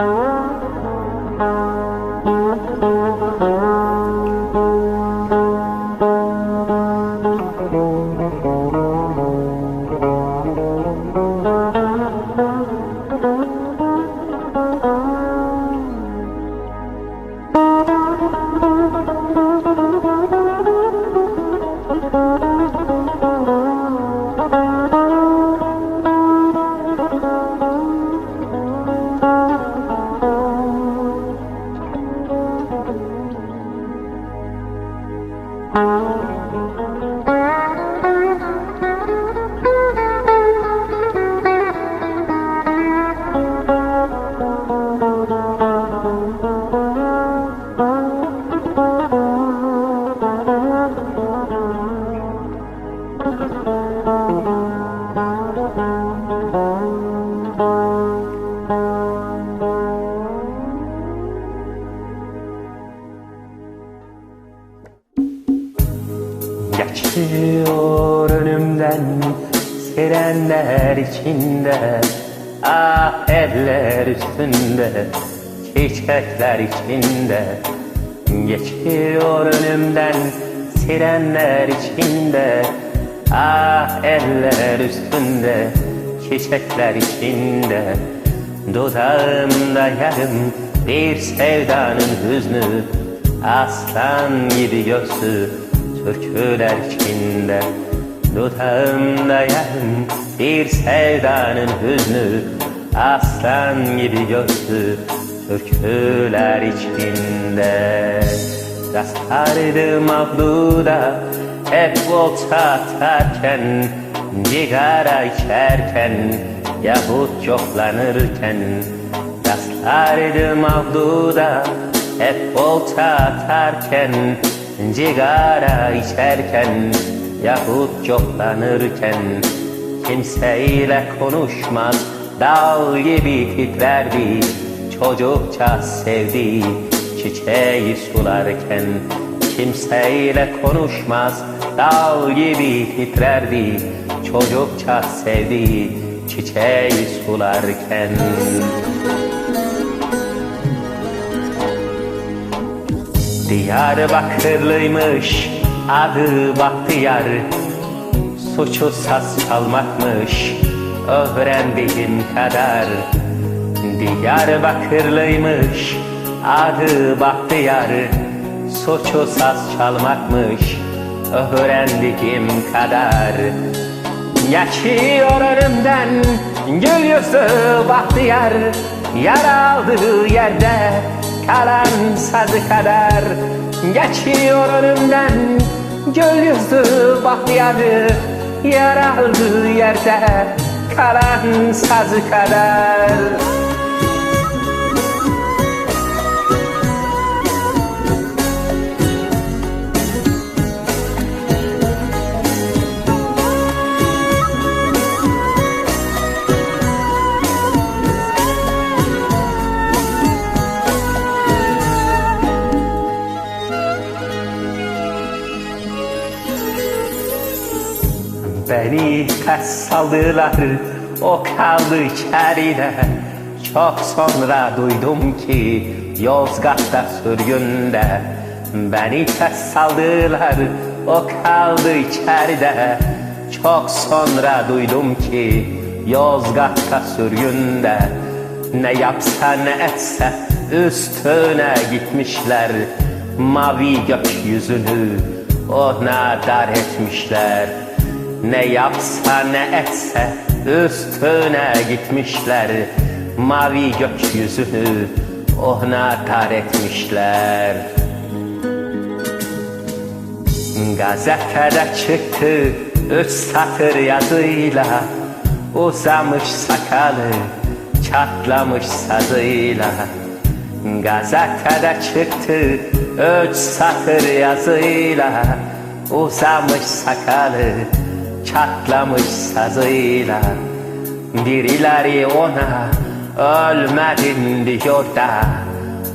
Thank you. Geçiyor önümden sirenler içinde Ah eller üstünde çiçekler içinde. Geçiyor önümden sirenler içinde Ah eller üstünde çiçekler içinde. Dudağımda yarım bir sevdanın hüznü Aslan gibi göğsü türküler içinde Dudağımda yarım bir sevdanın hüznü Aslan gibi göğsü türküler içinde. Rastlardım avluda hep volta atarken Cigara içerken yahut çoklanırken. Rastlardım avluda hep volta atarken Cigara içerken yahut çoklanırken Kimseyle konuşmaz. Dal gibi titrerdi Çocukça sevdi çiçeği sularken Kimseyle konuşmaz. Dal gibi titrerdi Çocukça sevdi çiçeği sularken Diyarbakırlıymış adı Bahtiyar Suçu saz çalmakmış öğrendiğim kadar. Diyarbakırlıymış adı Bahtiyar Suçu saz çalmakmış öğrendiğim kadar. Geçiyor önümden gül yüzlü Bahtiyar Yar aldığı yerde kalan sazı kadar Geçiyor önümden gül yüzlü Bahtiyar Yar aldığı yerde kalan sazı kadar Beni ters saldılar o kaldı içeride. Çok sonra duydum ki Yozgat'ta sürgünde Beni ters saldılar o kaldı içeride. Çok sonra duydum ki Yozgat'ta sürgünde Ne yapsa ne etse üstüne gitmişler. Mavi gökyüzünü ona dar etmişler ne yapsa ne etse üstüne gitmişler. Mavi gökyüzünü ona dar etmişler. Gazetede çıktı üç satır yazıyla. Uzamış sakalı çatlamış sazıyla. Gazetede çıktı üç satır yazıyla. Uzamış sakalı çatlamış sazıyla. Birileri ona ölmedin diyor da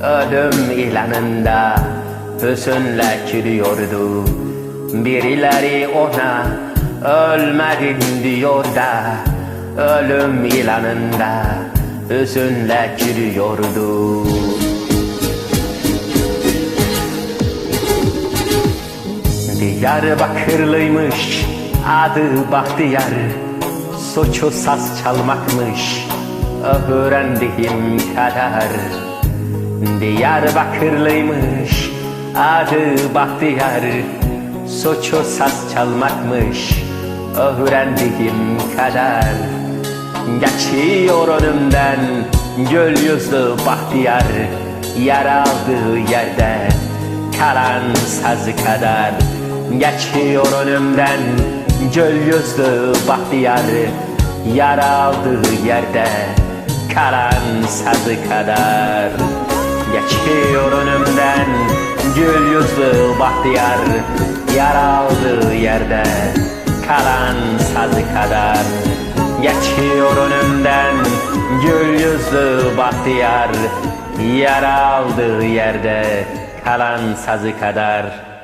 Ölüm ilanında hüzünle gülüyordu Birileri ona ölmedin diyor da Ölüm ilanında özünle gülüyordu Diyarbakırlıymış adı Bahtiyar Suçu saz çalmakmış. Öğrendiğim kadar Diyarbakırlıymış. Adı Bahtiyar Suçu saz çalmakmış. Öğrendiğim kadar Geçiyor önümden göl yüzlü Bahtiyar Yer aldığı yerde kalan sazı kadar. Geçiyor önümden göl yüzlü Bahtiyar Yer aldığı yerde kalan sazı kadar. Geçiyor önümden gül yüzlü Bahtiyar Yer aldığı yerde kalan sazı kadar. Geçiyor önümden gül yüzlü Bahtiyar Yer aldığı yerde kalan sazı kadar